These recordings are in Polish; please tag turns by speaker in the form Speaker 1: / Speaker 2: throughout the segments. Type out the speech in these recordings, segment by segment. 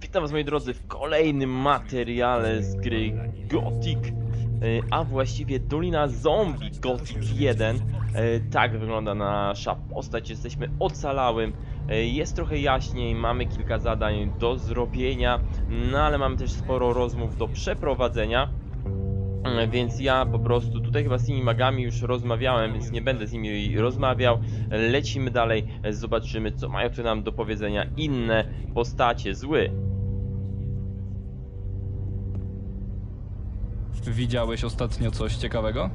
Speaker 1: Witam was moi drodzy w kolejnym materiale z gry Gothic, e, a właściwie Dolina Zombie Gothic 1. E, Tak wygląda nasza postać, jesteśmy ocalałym, jest trochę jaśniej, mamy kilka zadań do zrobienia, no ale mamy też sporo rozmów do przeprowadzenia. E, Więc ja po prostu tutaj chyba z tymi magami już rozmawiałem, więc nie będę z nimi rozmawiał. Lecimy dalej, e, zobaczymy co mają tu nam do powiedzenia inne postacie zły.
Speaker 2: Widziałeś ostatnio coś ciekawego?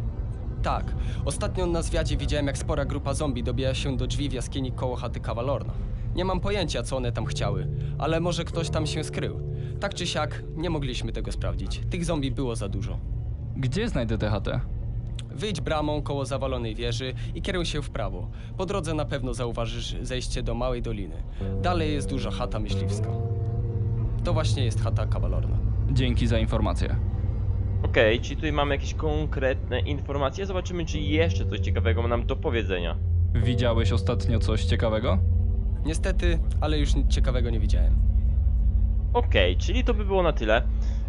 Speaker 3: Tak. Ostatnio na zwiadzie widziałem, jak spora grupa zombie dobija się do drzwi w jaskini koło chaty Kawalorna. Nie mam pojęcia, co one tam chciały, ale może ktoś tam się skrył. Tak czy siak, nie mogliśmy tego sprawdzić. Tych zombie było za dużo.
Speaker 2: Gdzie znajdę tę chatę?
Speaker 3: Wyjdź bramą koło zawalonej wieży i kieruj się w prawo. Po drodze na pewno zauważysz zejście do małej doliny. Dalej jest duża chata myśliwska. To właśnie jest chata Kawalorna.
Speaker 2: Dzięki za informację.
Speaker 1: Okej, czyli tutaj mamy jakieś konkretne informacje. Zobaczymy, czy jeszcze coś ciekawego ma nam do powiedzenia.
Speaker 2: Widziałeś ostatnio coś ciekawego?
Speaker 3: Niestety, ale już nic ciekawego nie widziałem.
Speaker 1: Okej, czyli to by było na tyle.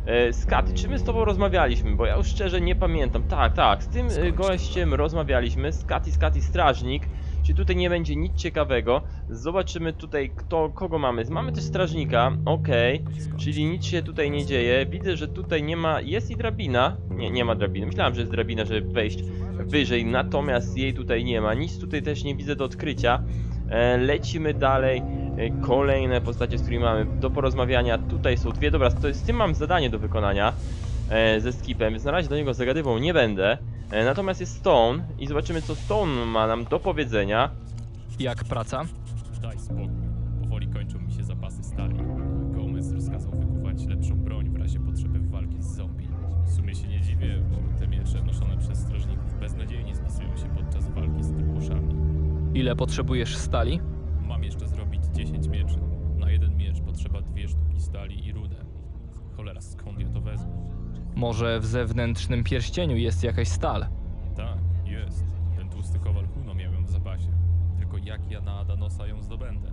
Speaker 1: E, Skat, czy my z tobą rozmawialiśmy? Bo ja już szczerze nie pamiętam. Tak, tak, z tym e, gościem rozmawialiśmy. Skat i Skat i Strażnik. Czy tutaj nie będzie nic ciekawego? Zobaczymy tutaj, kto, kogo mamy. Mamy też strażnika, okej. Czyli nic się tutaj nie dzieje. Widzę, że tutaj nie ma. Jest i drabina. Nie, nie ma drabiny. Myślałem, że jest drabina, żeby wejść wyżej. Natomiast jej tutaj nie ma. Nic tutaj też nie widzę do odkrycia. E, lecimy dalej. E, kolejne postacie, z którymi mamy do porozmawiania. Tutaj są dwie. Dobra, to z tym mam zadanie do wykonania e, ze skipem, więc na razie do niego zagadywał nie będę. Natomiast jest Stone i zobaczymy, co Stone ma nam do powiedzenia.
Speaker 2: Jak praca?
Speaker 4: Daj spokój. Powoli kończą mi się zapasy stali. Gomez rozkazał wykuwać lepszą broń w razie potrzeby w walki z zombie. W sumie się nie dziwię, bo te miecze noszone przez strażników beznadziejnie spisują się podczas walki z truposzami.
Speaker 2: Ile potrzebujesz stali?
Speaker 4: Mam jeszcze zrobić 10 mieczy. Na jeden miecz potrzeba dwie sztuki stali i rudę. Cholera, skąd ja to wezmę?
Speaker 2: Może w zewnętrznym pierścieniu jest jakaś stal?
Speaker 4: Adanosa ją zdobędę?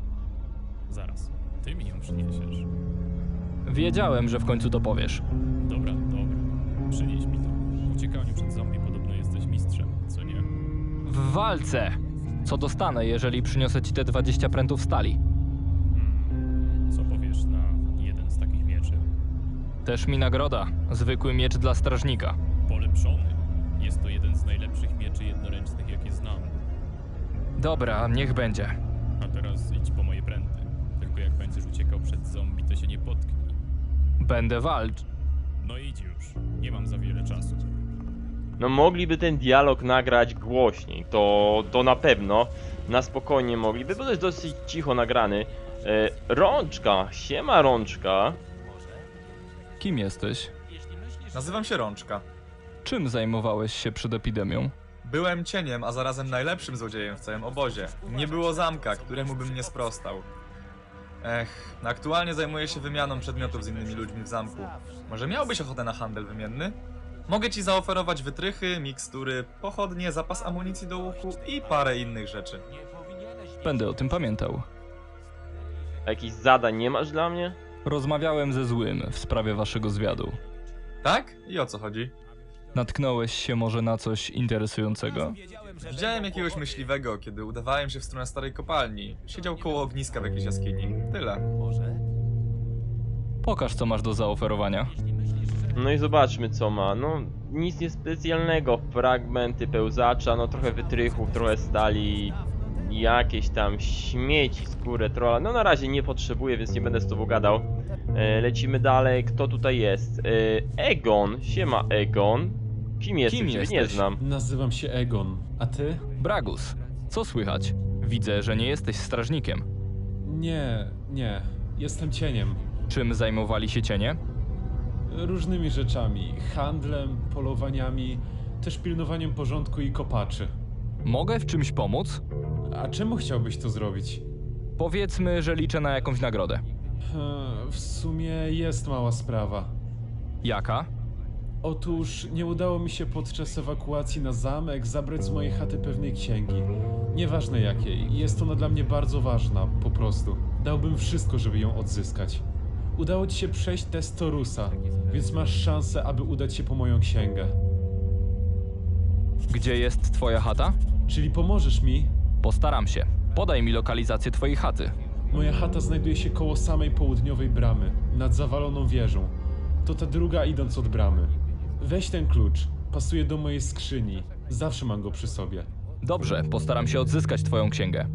Speaker 4: Zaraz, ty mi ją przyniesiesz.
Speaker 2: Wiedziałem, że w końcu to powiesz.
Speaker 4: Dobra, dobra. Przynieś mi to. W uciekaniu przed zombie podobno jesteś mistrzem, co nie?
Speaker 2: W walce! Co dostanę, jeżeli przyniosę ci te 20 prętów stali?
Speaker 4: Hmm. Co powiesz na jeden z takich mieczy?
Speaker 2: Też mi nagroda. Zwykły miecz dla strażnika.
Speaker 4: Polepszony. Jest to jeden z najlepszych mieczy jednoręcznych, jakie znam.
Speaker 2: Dobra, niech będzie.
Speaker 4: A teraz idź po moje pręty. Tylko jak będziesz uciekał przed zombie, to się nie potknij.
Speaker 2: Będę walcz.
Speaker 4: No idź już. Nie mam za wiele czasu.
Speaker 1: No mogliby ten dialog nagrać głośniej, to, to na pewno. Na spokojnie mogliby, bo to jest dosyć cicho nagrany. E, rączka, siema rączka.
Speaker 2: Kim jesteś?
Speaker 5: Nazywam się Rączka.
Speaker 2: Czym zajmowałeś się przed epidemią?
Speaker 5: Byłem cieniem, a zarazem najlepszym złodziejem w całym obozie. Nie było zamka, któremu bym nie sprostał. Ech, aktualnie zajmuję się wymianą przedmiotów z innymi ludźmi w zamku. Może miałbyś ochotę na handel wymienny? Mogę ci zaoferować wytrychy, mikstury, pochodnie, zapas amunicji do łuku i parę innych rzeczy.
Speaker 2: Będę o tym pamiętał.
Speaker 1: A jakichś zadań nie masz dla mnie?
Speaker 2: Rozmawiałem ze złym w sprawie waszego zwiadu.
Speaker 5: Tak? I o co chodzi?
Speaker 2: Natknąłeś się może na coś interesującego?
Speaker 5: Widziałem jakiegoś myśliwego, kiedy udawałem się w stronę starej kopalni. Siedział koło ogniska w jakiejś jaskini. Tyle.
Speaker 2: Pokaż, co masz do zaoferowania.
Speaker 1: No i zobaczmy co ma. No nic niespecjalnego. Fragmenty pełzacza, no trochę wytrychów, trochę stali. Jakieś tam śmieci, skórę trolla. No na razie nie potrzebuję, więc nie będę z tobą gadał. E, lecimy dalej. Kto tutaj jest? E, Egon. Siema Egon. Kim jesteś?
Speaker 2: Kim
Speaker 1: Ciebie Nie
Speaker 2: jesteś?
Speaker 1: znam.
Speaker 6: Nazywam się Egon, a ty?
Speaker 2: Bragus, co słychać? Widzę, że nie jesteś strażnikiem.
Speaker 6: Nie, nie. Jestem cieniem.
Speaker 2: Czym zajmowali się cienie?
Speaker 6: Różnymi rzeczami. Handlem, polowaniami, też pilnowaniem porządku i kopaczy.
Speaker 2: Mogę w czymś pomóc?
Speaker 6: A czemu chciałbyś to zrobić?
Speaker 2: Powiedzmy, że liczę na jakąś nagrodę.
Speaker 6: E, W sumie jest mała sprawa.
Speaker 2: Jaka?
Speaker 6: Otóż nie udało mi się podczas ewakuacji na zamek zabrać z mojej chaty pewnej księgi. Nieważne jakiej, jest ona dla mnie bardzo ważna, po prostu. Dałbym wszystko, żeby ją odzyskać. Udało ci się przejść test Torusa, więc masz szansę, aby udać się po moją księgę.
Speaker 2: Gdzie jest twoja chata?
Speaker 6: Czyli pomożesz mi?
Speaker 2: Postaram się. Podaj mi lokalizację twojej chaty.
Speaker 6: Moja chata znajduje się koło samej południowej bramy, nad zawaloną wieżą. To ta druga idąc od bramy. Weź ten klucz, pasuje do mojej skrzyni. Zawsze mam go przy sobie.
Speaker 2: Dobrze, postaram się odzyskać twoją księgę.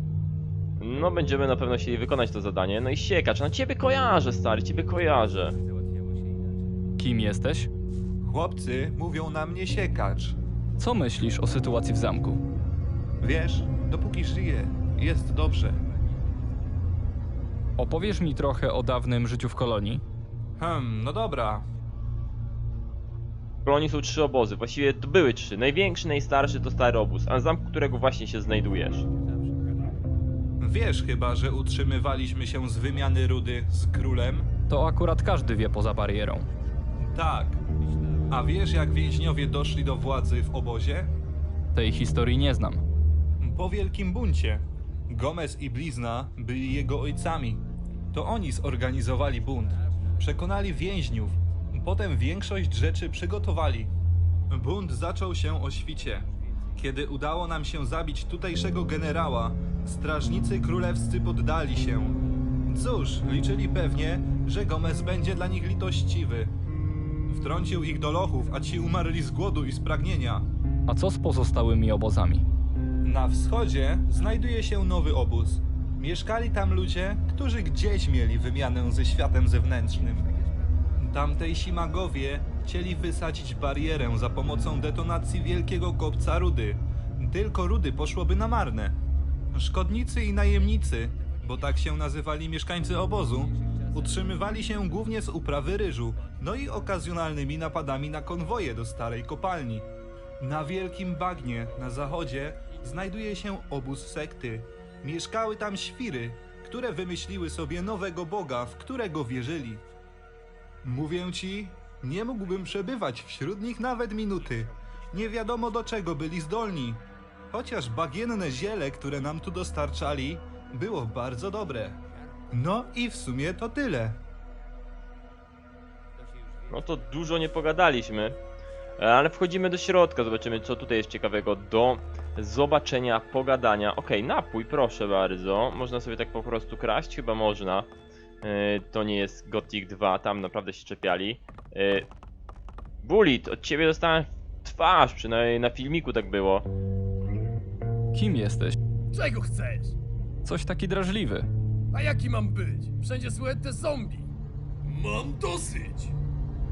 Speaker 1: No, będziemy na pewno chcieli wykonać to zadanie. No i siekacz, no ciebie kojarzę, stary, ciebie kojarzę.
Speaker 2: Kim jesteś?
Speaker 7: Chłopcy mówią na mnie siekacz.
Speaker 2: Co myślisz o sytuacji w zamku?
Speaker 7: Wiesz, dopóki żyję, jest dobrze.
Speaker 2: Opowiesz mi trochę o dawnym życiu w kolonii?
Speaker 7: Hmm, no dobra.
Speaker 1: W kolonii są trzy obozy, właściwie to były trzy. Największy, najstarszy to stary obóz, a zamku którego właśnie się znajdujesz.
Speaker 7: Wiesz chyba, że utrzymywaliśmy się z wymiany rudy z królem?
Speaker 2: To akurat każdy wie poza barierą.
Speaker 7: Tak. A wiesz, jak więźniowie doszli do władzy w obozie?
Speaker 2: Tej historii nie znam.
Speaker 7: Po wielkim buncie. Gomez i Blizna byli jego ojcami. To oni zorganizowali bunt. Przekonali więźniów. Potem większość rzeczy przygotowali. Bunt zaczął się o świcie. Kiedy udało nam się zabić tutejszego generała, strażnicy królewscy poddali się. Cóż, liczyli pewnie, że Gomez będzie dla nich litościwy. Wtrącił ich do lochów, a ci umarli z głodu i z pragnienia.
Speaker 2: A co z pozostałymi obozami?
Speaker 7: Na wschodzie znajduje się nowy obóz. Mieszkali tam ludzie, którzy gdzieś mieli wymianę ze światem zewnętrznym. Tamtejsi magowie chcieli wysadzić barierę za pomocą detonacji wielkiego kopca rudy. Tylko rudy poszłoby na marne. Szkodnicy i najemnicy, bo tak się nazywali mieszkańcy obozu, utrzymywali się głównie z uprawy ryżu, no i okazjonalnymi napadami na konwoje do starej kopalni. Na wielkim bagnie na zachodzie znajduje się obóz sekty. Mieszkały tam świry, które wymyśliły sobie nowego boga, w którego wierzyli. Mówię ci, nie mógłbym przebywać wśród nich nawet minuty. Nie wiadomo do czego byli zdolni. Chociaż bagienne ziele, które nam tu dostarczali, było bardzo dobre. No i w sumie to tyle.
Speaker 1: No to dużo nie pogadaliśmy. Ale wchodzimy do środka, zobaczymy co tutaj jest ciekawego do zobaczenia, pogadania. Okej, napój, proszę bardzo. Można sobie tak po prostu kraść? Chyba można. E, To nie jest Gothic 2, tam naprawdę się czepiali. E, Bullet, od ciebie dostałem twarz, przynajmniej na filmiku tak było.
Speaker 2: Kim jesteś?
Speaker 8: Czego chcesz?
Speaker 2: Coś taki drażliwy.
Speaker 8: A jaki mam być? Wszędzie słychać te zombie. Mam dosyć.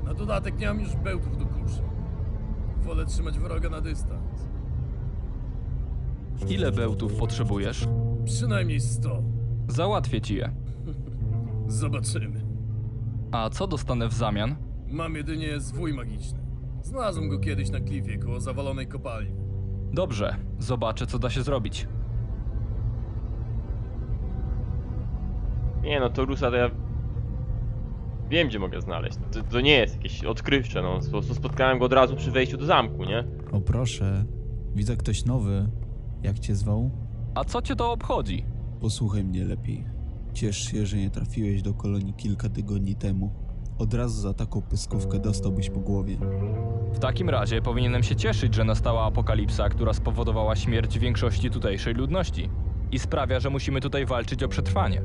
Speaker 8: Na dodatek nie mam już bełtów do kuszy. Wolę trzymać wroga na dystans.
Speaker 2: Ile bełtów potrzebujesz?
Speaker 8: Przynajmniej 100.
Speaker 2: Załatwię ci je.
Speaker 8: Zobaczymy.
Speaker 2: A co dostanę w zamian?
Speaker 8: Mam jedynie zwój magiczny. Znalazłem go kiedyś na klifie koło zawalonej kopalni.
Speaker 2: Dobrze, zobaczę co da się zrobić.
Speaker 1: Nie no, to Rusa to ja... Wiem gdzie mogę znaleźć. To, to nie jest jakieś odkrywcze, no. Po prostu spotkałem go od razu przy wejściu do zamku, nie?
Speaker 9: O proszę, widzę ktoś nowy. Jak cię zwał?
Speaker 2: A co cię to obchodzi?
Speaker 9: Posłuchaj mnie lepiej. Ciesz się, że nie trafiłeś do kolonii kilka tygodni temu. Od razu za taką pyskówkę dostałbyś po głowie.
Speaker 2: W takim razie powinienem się cieszyć, że nastała apokalipsa, która spowodowała śmierć większości tutejszej ludności i sprawia, że musimy tutaj walczyć o przetrwanie.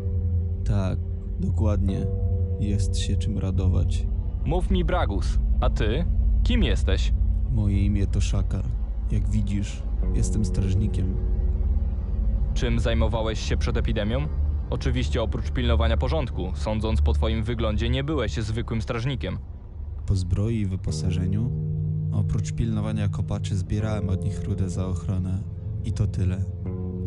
Speaker 9: Tak, dokładnie. Jest się czym radować.
Speaker 2: Mów mi Bragus, a ty? Kim jesteś?
Speaker 9: Moje imię to Szakar. Jak widzisz, jestem strażnikiem.
Speaker 2: Czym zajmowałeś się przed epidemią? Oczywiście oprócz pilnowania porządku, sądząc po twoim wyglądzie nie byłeś zwykłym strażnikiem.
Speaker 9: Po zbroi i wyposażeniu, oprócz pilnowania kopaczy, zbierałem od nich rudę za ochronę. I to tyle.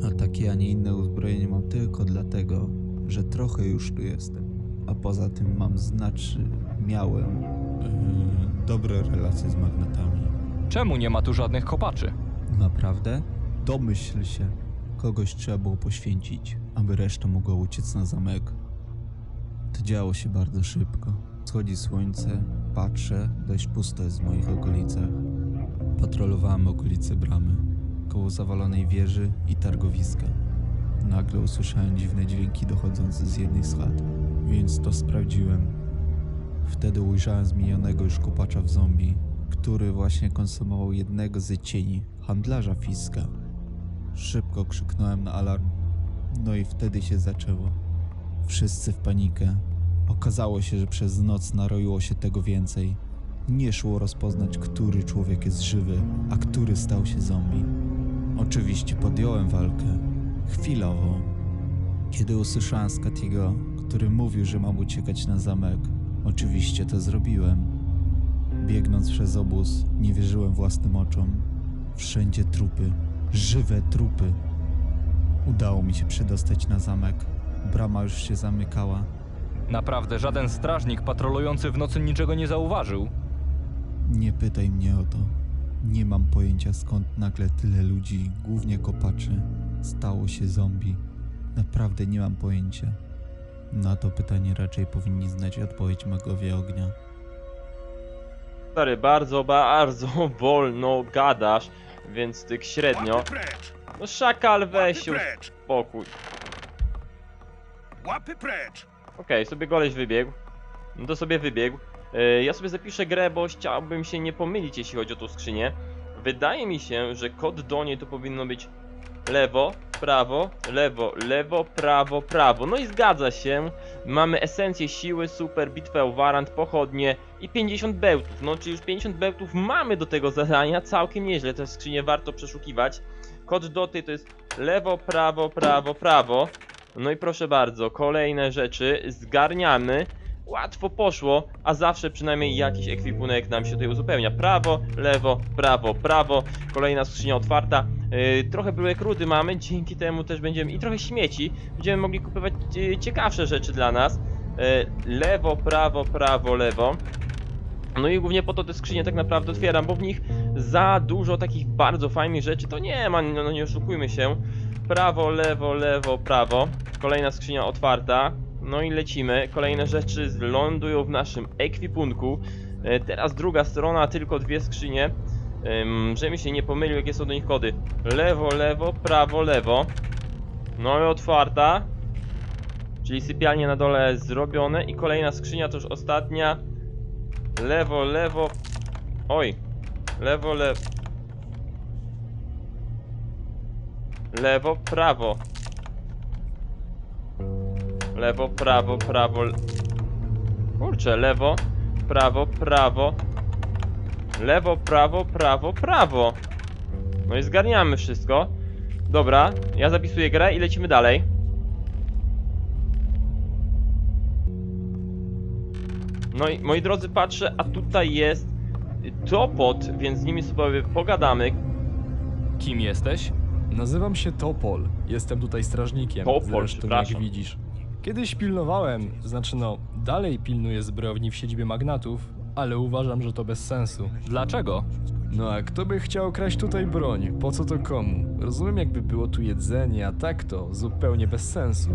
Speaker 9: A takie, a nie inne uzbrojenie mam tylko dlatego, że trochę już tu jestem. A poza tym mam znaczy, miałem yy, dobre relacje z magnatami.
Speaker 2: Czemu nie ma tu żadnych kopaczy?
Speaker 9: Naprawdę? Domyśl się. Kogoś trzeba było poświęcić, aby reszta mogła uciec na zamek. To działo się bardzo szybko. Schodzi słońce, patrzę, dość pusto jest w moich okolicach. Patrolowałem okolice bramy, koło zawalonej wieży i targowiska. Nagle usłyszałem dziwne dźwięki dochodzące z jednej z chat, więc to sprawdziłem. Wtedy ujrzałem zmienionego już kopacza w zombie, który właśnie konsumował jednego z cieni, handlarza Fiska. Szybko krzyknąłem na alarm, no i wtedy się zaczęło. Wszyscy w panikę. Okazało się, że przez noc naroiło się tego więcej. Nie szło rozpoznać, który człowiek jest żywy, a który stał się zombie. Oczywiście podjąłem walkę. Chwilowo. Kiedy usłyszałem Scottiego, który mówił, że mam uciekać na zamek, oczywiście to zrobiłem. Biegnąc przez obóz, nie wierzyłem własnym oczom. Wszędzie trupy, żywe trupy. Udało mi się przedostać na zamek. Brama już się zamykała.
Speaker 2: Naprawdę żaden strażnik patrolujący w nocy niczego nie zauważył.
Speaker 9: Nie pytaj mnie o to. Nie mam pojęcia skąd nagle tyle ludzi, głównie kopaczy, stało się zombie. Naprawdę nie mam pojęcia. Na to pytanie raczej powinni znać odpowiedź magowie ognia.
Speaker 1: Stary, bardzo, bardzo wolno gadasz, więc tych średnio.
Speaker 10: Precz!
Speaker 1: No szakal weź się
Speaker 10: precz!
Speaker 1: uspokój.
Speaker 10: Łapy precz!
Speaker 1: Okej, sobie goleś wybiegł. No to sobie wybiegł. E, ja sobie zapiszę grę, bo chciałbym się nie pomylić, jeśli chodzi o tą skrzynię. Wydaje mi się, że kod do niej to powinno być lewo, prawo, lewo, lewo, prawo, prawo. No i zgadza się. Mamy esencję siły, super, bitwę o warant, pochodnie i 50 bełtów. No, czyli już 50 bełtów mamy do tego zadania, całkiem nieźle. Tę skrzynię warto przeszukiwać. Kod doty to jest lewo, prawo, prawo, prawo. No i proszę bardzo, kolejne rzeczy zgarniamy. Łatwo poszło, a zawsze przynajmniej jakiś ekwipunek nam się tutaj uzupełnia. Prawo, lewo, prawo, prawo. Kolejna skrzynia otwarta. Yy, trochę były krudy mamy, dzięki temu też będziemy i trochę śmieci. Będziemy mogli kupować yy, ciekawsze rzeczy dla nas. Yy, lewo, prawo, prawo, lewo. No i głównie po to te skrzynie tak naprawdę otwieram, bo w nich za dużo takich bardzo fajnych rzeczy to nie ma, no, no nie oszukujmy się. Prawo, lewo, lewo, prawo. Kolejna skrzynia otwarta. No i lecimy. Kolejne rzeczy lądują w naszym ekwipunku. E, Teraz druga strona, tylko dwie skrzynie. Żebym się nie pomylił, jakie są do nich kody. Lewo, lewo, prawo, lewo. No i otwarta. Czyli sypialnie na dole zrobione. I kolejna skrzynia, to już ostatnia. Lewo, lewo. Oj. Lewo, lewo. Lewo, prawo. Lewo, prawo, prawo. Kurczę, lewo, prawo, prawo. Lewo, prawo, prawo, prawo. No i zgarniamy wszystko. Dobra, ja zapisuję grę i lecimy dalej. No i moi drodzy, patrzę, a tutaj jest Topot, więc z nimi sobie pogadamy.
Speaker 2: Kim jesteś?
Speaker 11: Nazywam się Topol. Jestem tutaj strażnikiem.
Speaker 1: Topol,
Speaker 11: zresztą
Speaker 1: przepraszam.
Speaker 11: jak widzisz. Kiedyś pilnowałem, znaczy no, dalej pilnuję zbrojowni w siedzibie magnatów, ale uważam, że to bez sensu.
Speaker 2: Dlaczego?
Speaker 11: No a kto by chciał kraść tutaj broń? Po co to komu? Rozumiem jakby było tu jedzenie, a tak to zupełnie bez sensu.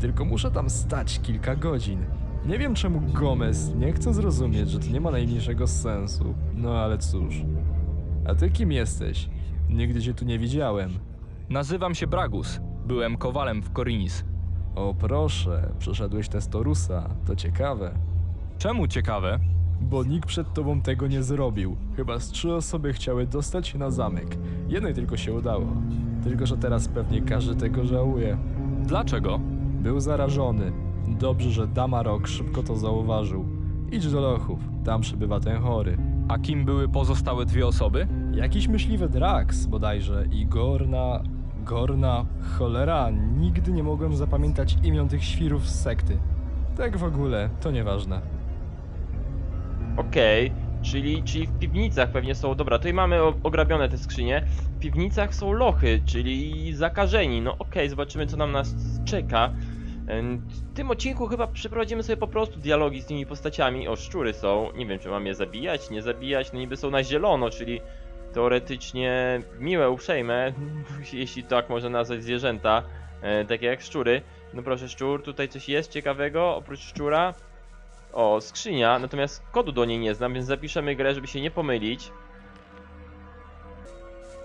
Speaker 11: Tylko muszę tam stać kilka godzin. Nie wiem czemu Gomez nie chce zrozumieć, że to nie ma najmniejszego sensu. No ale cóż. A ty kim jesteś? Nigdy cię tu nie widziałem.
Speaker 2: Nazywam się Bragus. Byłem kowalem w Korinis.
Speaker 11: O proszę, przeszedłeś testorusa, to ciekawe.
Speaker 2: Czemu ciekawe?
Speaker 11: Bo nikt przed tobą tego nie zrobił. Chyba z trzy osoby chciały dostać się na zamek. Jednej tylko się udało. Tylko, że teraz pewnie każdy tego żałuje.
Speaker 2: Dlaczego?
Speaker 11: Był zarażony. Dobrze, że Damarok szybko to zauważył. Idź do lochów, tam przebywa ten chory.
Speaker 2: A kim były pozostałe dwie osoby?
Speaker 11: Jakiś myśliwy Drax bodajże i Gorna... Gorna... Cholera, nigdy nie mogłem zapamiętać imion tych świrów z sekty. Tak w ogóle, to nieważne.
Speaker 1: Okej, czyli, czyli w piwnicach pewnie są. Dobra, tutaj mamy o- ograbione te skrzynie. W piwnicach są lochy, czyli zakażeni. No okej, zobaczymy co nam nas czeka. W tym odcinku chyba przeprowadzimy sobie po prostu dialogi z tymi postaciami. O, szczury są. Nie wiem, czy mam je zabijać, nie zabijać. No niby są na zielono, czyli teoretycznie miłe, uprzejme, jeśli tak można nazwać zwierzęta, e, takie jak szczury. No proszę, szczur, tutaj coś jest ciekawego oprócz szczura? O, skrzynia, natomiast kodu do niej nie znam, więc zapiszemy grę, żeby się nie pomylić.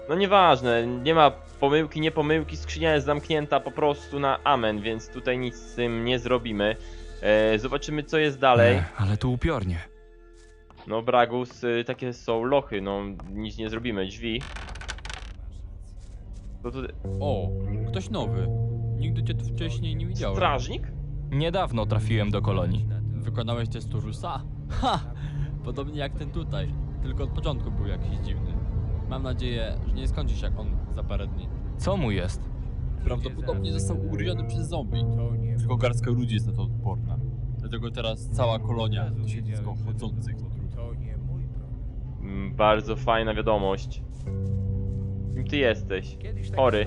Speaker 1: No nieważne, nie ma pomyłki, nie pomyłki, skrzynia jest zamknięta po prostu na amen, więc tutaj nic z tym nie zrobimy. E, zobaczymy co jest dalej.
Speaker 2: Ech, ale tu upiornie.
Speaker 1: No Bragus, y, takie są lochy, no nic nie zrobimy, drzwi. To tu...
Speaker 10: O, ktoś nowy. Nigdy cię tu wcześniej nie widziałem.
Speaker 1: Strażnik?
Speaker 2: Niedawno trafiłem do kolonii.
Speaker 10: Wykonałeś test Urusa? Ha! Podobnie jak ten tutaj. Tylko od początku był jakiś dziwny. Mam nadzieję, że nie skończy się jak on za parę dni.
Speaker 2: Co mu jest?
Speaker 10: Prawdopodobnie został ugryziony przez zombie. Tylko garstka ludzi jest na to odporna. Dlatego teraz cała kolonia to siedlisko chodzących.
Speaker 1: Mm, bardzo fajna wiadomość. Kim ty jesteś? Chory.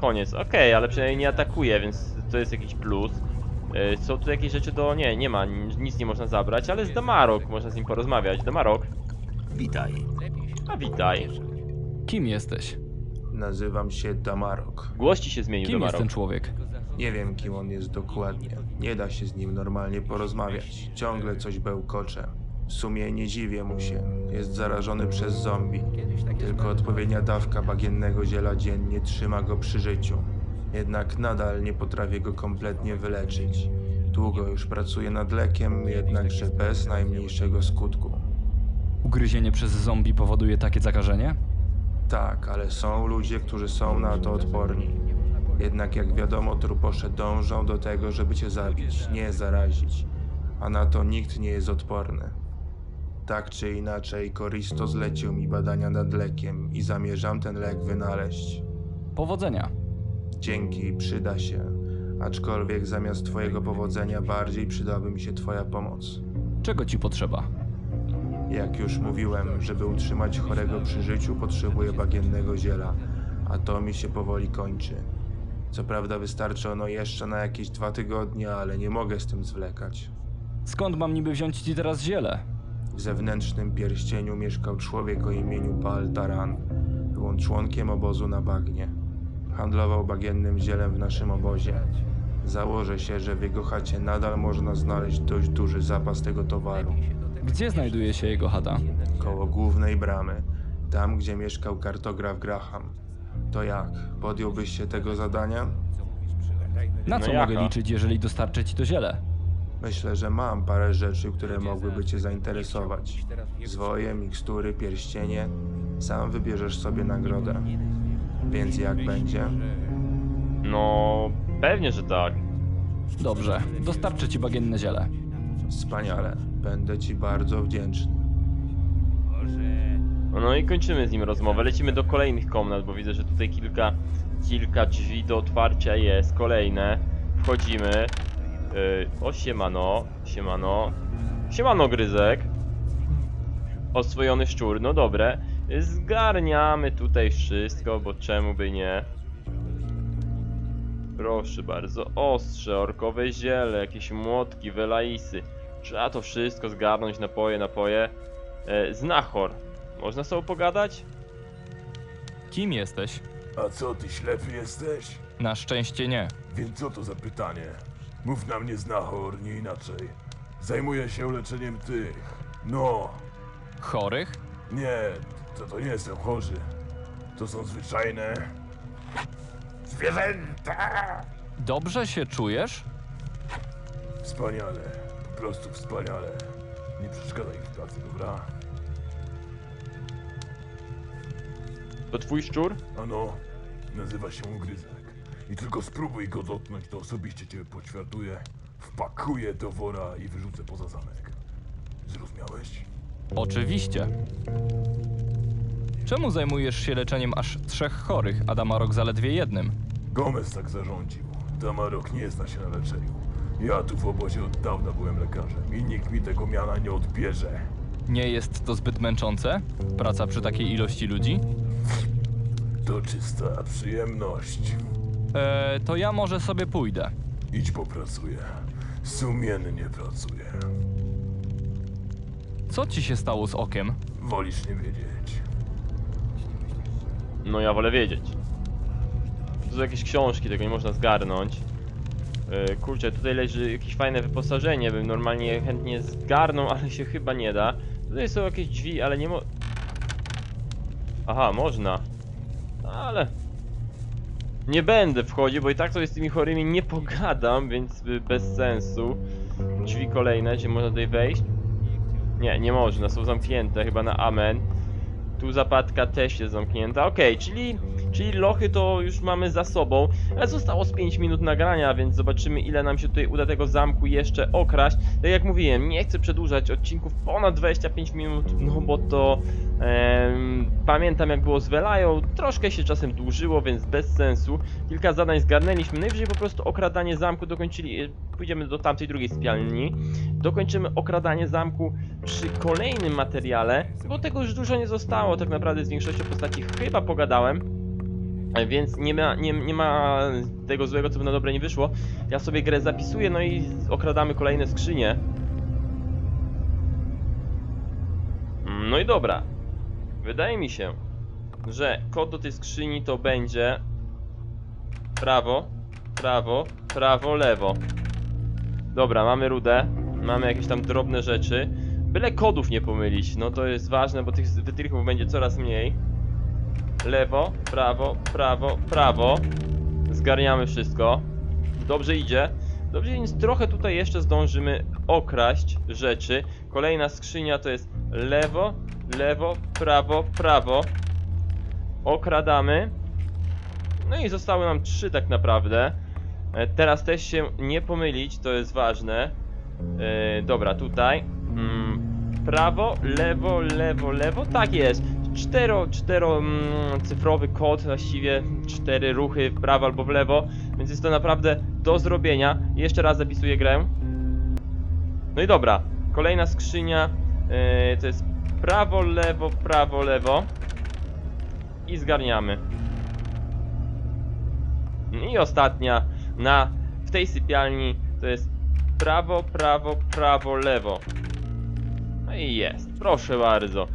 Speaker 1: Koniec, okej, ale przynajmniej nie atakuje, więc to jest jakiś plus. Y, Są tu jakieś rzeczy do... nie, nie ma, ni- nic nie można zabrać, ale z Damarok można z nim porozmawiać. Damarok?
Speaker 12: Witaj.
Speaker 1: A witaj.
Speaker 2: Kim jesteś?
Speaker 12: Nazywam się Damarok.
Speaker 1: Głos ci się zmienił,
Speaker 2: Kim jest
Speaker 1: Damarok.
Speaker 2: ten człowiek?
Speaker 12: Nie wiem, kim on jest dokładnie. Nie da się z nim normalnie porozmawiać. Ciągle coś bełkocze. W sumie nie dziwię mu się. Jest zarażony przez zombie. Tylko odpowiednia dawka bagiennego ziela dziennie trzyma go przy życiu. Jednak nadal nie potrafię go kompletnie wyleczyć. Długo już pracuję nad lekiem, jednakże bez najmniejszego skutku.
Speaker 2: Ugryzienie przez zombie powoduje takie zakażenie?
Speaker 12: Tak, ale są ludzie, którzy są na to odporni. Jednak jak wiadomo, truposze dążą do tego, żeby cię zabić, nie zarazić. A na to nikt nie jest odporny. Tak czy inaczej, Koristo zlecił mi badania nad lekiem i zamierzam ten lek wynaleźć.
Speaker 2: Powodzenia.
Speaker 12: Dzięki, przyda się. Aczkolwiek zamiast twojego powodzenia bardziej przydałaby mi się twoja pomoc.
Speaker 2: Czego ci potrzeba?
Speaker 12: Jak już mówiłem, żeby utrzymać chorego przy życiu, potrzebuję bagiennego ziela, a to mi się powoli kończy. Co prawda wystarczy ono jeszcze na jakieś dwa tygodnie, ale nie mogę z tym zwlekać.
Speaker 2: Skąd mam niby wziąć ci teraz ziele?
Speaker 12: W zewnętrznym pierścieniu mieszkał człowiek o imieniu Baal Taran. Był on członkiem obozu na bagnie. Handlował bagiennym zielem w naszym obozie. Założę się, że w jego chacie nadal można znaleźć dość duży zapas tego towaru.
Speaker 2: Gdzie znajduje się jego chata?
Speaker 12: koło głównej bramy, tam gdzie mieszkał kartograf Graham. To jak? Podjąłbyś się tego zadania?
Speaker 2: Na
Speaker 1: No
Speaker 2: co
Speaker 1: jaka?
Speaker 2: mogę liczyć, jeżeli dostarczę ci to ziele?
Speaker 12: Myślę, że mam parę rzeczy, które mogłyby Cię zainteresować. Zwoje, mikstury, pierścienie. Sam wybierzesz sobie nagrodę. Więc jak będzie?
Speaker 1: No, pewnie, że tak.
Speaker 2: Dobrze, dostarczę ci bagienne ziele.
Speaker 12: Wspaniale. Będę Ci bardzo wdzięczny.
Speaker 1: No i kończymy z nim rozmowę. Lecimy do kolejnych komnat, bo widzę, że tutaj kilka, kilka drzwi do otwarcia jest. Kolejne. Wchodzimy. Yy, o, siemano. Siemano. Siemano, gryzek. Oswojony szczur, no dobre. Zgarniamy tutaj wszystko, bo czemu by nie. Proszę bardzo, ostrze, orkowe ziele, jakieś młotki, welaisy. Trzeba to wszystko zgarnąć, napoje, napoje. E, znachor. Można z tobą pogadać?
Speaker 2: Kim jesteś?
Speaker 13: A co, ty ślepy jesteś?
Speaker 2: Na szczęście nie.
Speaker 13: Więc co to za pytanie? Mów na mnie znachor, nie inaczej. Zajmuję się leczeniem tych. No,
Speaker 2: Chorych?
Speaker 13: nie, to to nie są chorzy. To są zwyczajne... Zwierzęta!
Speaker 2: Dobrze się czujesz?
Speaker 13: Wspaniale, prostu wspaniale. Nie przeszkadzaj ich w pracy, dobra?
Speaker 1: To twój szczur?
Speaker 13: Ano, nazywa się Ugryzek. I tylko spróbuj go dotknąć, to osobiście cię poćwiartuję, wpakuję do wora i wyrzucę poza zamek. Zrozumiałeś?
Speaker 2: Oczywiście. Czemu zajmujesz się leczeniem aż trzech chorych, a Damarok zaledwie jednym?
Speaker 13: Gomez tak zarządził. Damarok nie zna się na leczeniu. Ja tu w obozie od dawna byłem lekarzem i nikt mi tego miana nie odbierze.
Speaker 2: Nie jest to zbyt męczące? Praca przy takiej ilości ludzi?
Speaker 13: To czysta przyjemność.
Speaker 2: Eee, to ja może sobie pójdę.
Speaker 13: Idź popracuję. Sumiennie pracuję.
Speaker 2: Co ci się stało z okiem?
Speaker 13: Wolisz nie wiedzieć.
Speaker 1: No ja wolę wiedzieć. Tu są jakieś książki, tego nie można zgarnąć. E, kurczę, tutaj leży jakieś fajne wyposażenie, bym normalnie chętnie zgarnął, ale się chyba nie da. Tutaj są jakieś drzwi, ale nie mo... Aha, można. Ale... Nie będę wchodził, bo i tak sobie z tymi chorymi nie pogadam, więc bez sensu. Drzwi kolejne, czy można tutaj wejść? Nie, nie można, są zamknięte chyba na amen. Tu zapadka też jest zamknięta. Okej, czyli, czyli lochy to już mamy za sobą. Ale zostało z 5 minut nagrania, więc zobaczymy ile nam się tutaj uda tego zamku jeszcze okraść. Tak jak mówiłem, nie chcę przedłużać odcinków ponad 25 minut, no bo to em, pamiętam jak było z Velają, troszkę się czasem dłużyło, więc bez sensu. Kilka zadań zgarnęliśmy, najwyżej po prostu okradanie zamku dokończyli, e, pójdziemy do tamtej drugiej sypialni. Dokończymy okradanie zamku przy kolejnym materiale, bo tego już dużo nie zostało, tak naprawdę z większością postaci chyba pogadałem. E, Więc nie ma, nie, nie ma tego złego, co by na dobre nie wyszło. Ja sobie grę zapisuję, no i okradamy kolejne skrzynie. Mm, No i dobra. Wydaje mi się, że kod do tej skrzyni to będzie prawo, prawo, prawo, lewo. Dobra, mamy rudę, mamy jakieś tam drobne rzeczy. Byle kodów nie pomylić, no to jest ważne, bo tych wytrychów będzie coraz mniej. Lewo, prawo, prawo, prawo. Zgarniamy wszystko. Dobrze idzie. Dobrze, więc trochę tutaj jeszcze zdążymy okraść rzeczy. Kolejna skrzynia to jest lewo, lewo, prawo, prawo. Okradamy. No i zostały nam trzy tak naprawdę. E, Teraz też się nie pomylić, to jest ważne. E, dobra, tutaj. Mm, prawo, lewo, lewo, lewo. Tak jest. Cztero, cztero mm, cyfrowy kod, właściwie cztery ruchy w prawo albo w lewo, więc jest to naprawdę do zrobienia. Jeszcze raz zapisuję grę. No i dobra, kolejna skrzynia e, to jest prawo, lewo, prawo, lewo i zgarniamy. I ostatnia na w tej sypialni to jest prawo, prawo, prawo, lewo. No i jest, proszę bardzo.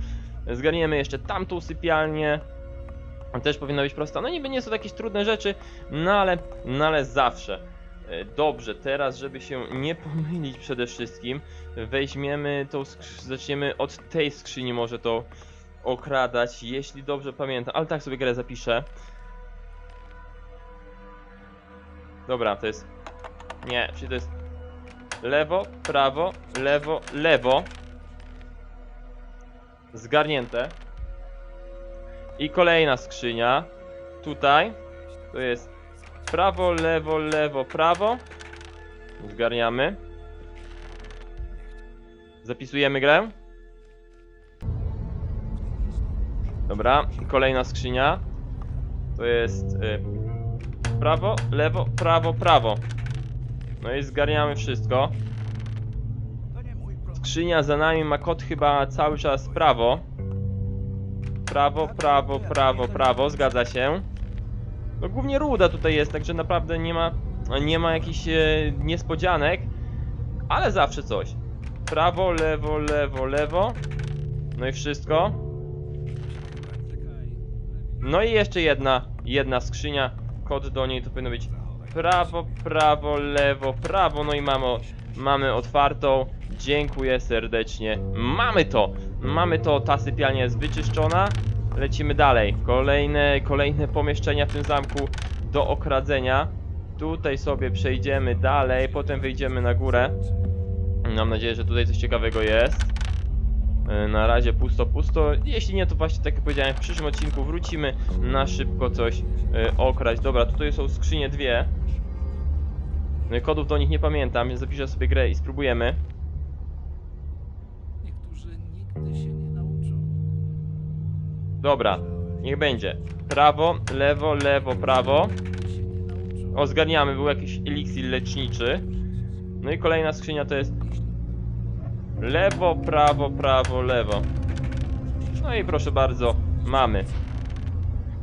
Speaker 1: Zgarniemy jeszcze tamtą sypialnię. Też powinna być prosta. No niby nie są to jakieś trudne rzeczy, no ale, no ale zawsze. E, Dobrze, teraz żeby się nie pomylić przede wszystkim, weźmiemy tą zaczniemy od tej skrzyni może to okradać, jeśli dobrze pamiętam, ale tak sobie grę zapiszę. Dobra, to jest... Nie, czyli to jest lewo, prawo, lewo, lewo. Zgarnięte. I kolejna skrzynia. Tutaj. To jest prawo, lewo, lewo, prawo. Zgarniamy. Zapisujemy grę. Dobra, kolejna skrzynia. To jest y, prawo, lewo, prawo, prawo. No i zgarniamy wszystko. Skrzynia za nami ma kod chyba cały czas prawo. Prawo, prawo, prawo, prawo, zgadza się. No głównie ruda tutaj jest, także naprawdę nie ma, nie ma jakichś e, niespodzianek, ale zawsze coś. Prawo, lewo, lewo, lewo. No i wszystko. No i jeszcze jedna, jedna skrzynia. Kod do niej to powinno być prawo, prawo, lewo, prawo. No i mamy, mamy otwartą. Dziękuję serdecznie. Mamy to! Mamy to, ta sypialnia jest wyczyszczona. Lecimy dalej. Kolejne, kolejne pomieszczenia w tym zamku do okradzenia. Tutaj sobie przejdziemy dalej, potem wyjdziemy na górę. Mam nadzieję, że tutaj coś ciekawego jest. E, Na razie pusto, pusto. Jeśli nie, to właśnie tak jak powiedziałem, w przyszłym odcinku wrócimy na szybko coś e, okraść. Dobra, tutaj są skrzynie dwie. No i Kodów do nich nie pamiętam, więc zapiszę sobie grę i spróbujemy.
Speaker 8: Niektórzy nigdy się nie nauczą.
Speaker 1: Dobra, niech będzie. Prawo, lewo, lewo, prawo. O, zgarniamy, był jakiś eliksir leczniczy. No i kolejna skrzynia to jest lewo, prawo, prawo, lewo. No i proszę bardzo, mamy.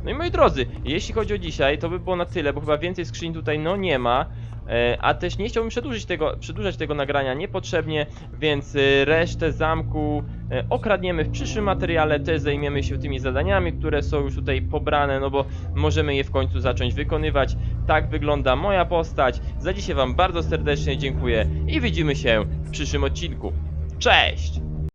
Speaker 1: No i moi drodzy, jeśli chodzi o dzisiaj, to by było na tyle, bo chyba więcej skrzyń tutaj no nie ma. E, a też nie chciałbym przedłużyć tego, przedłużać tego nagrania niepotrzebnie, więc e, resztę zamku e, okradniemy w przyszłym materiale, też zajmiemy się tymi zadaniami, które są już tutaj pobrane, no bo możemy je w końcu zacząć wykonywać. Tak wygląda moja postać. Za dzisiaj wam bardzo serdecznie dziękuję i widzimy się w przyszłym odcinku. Cześć!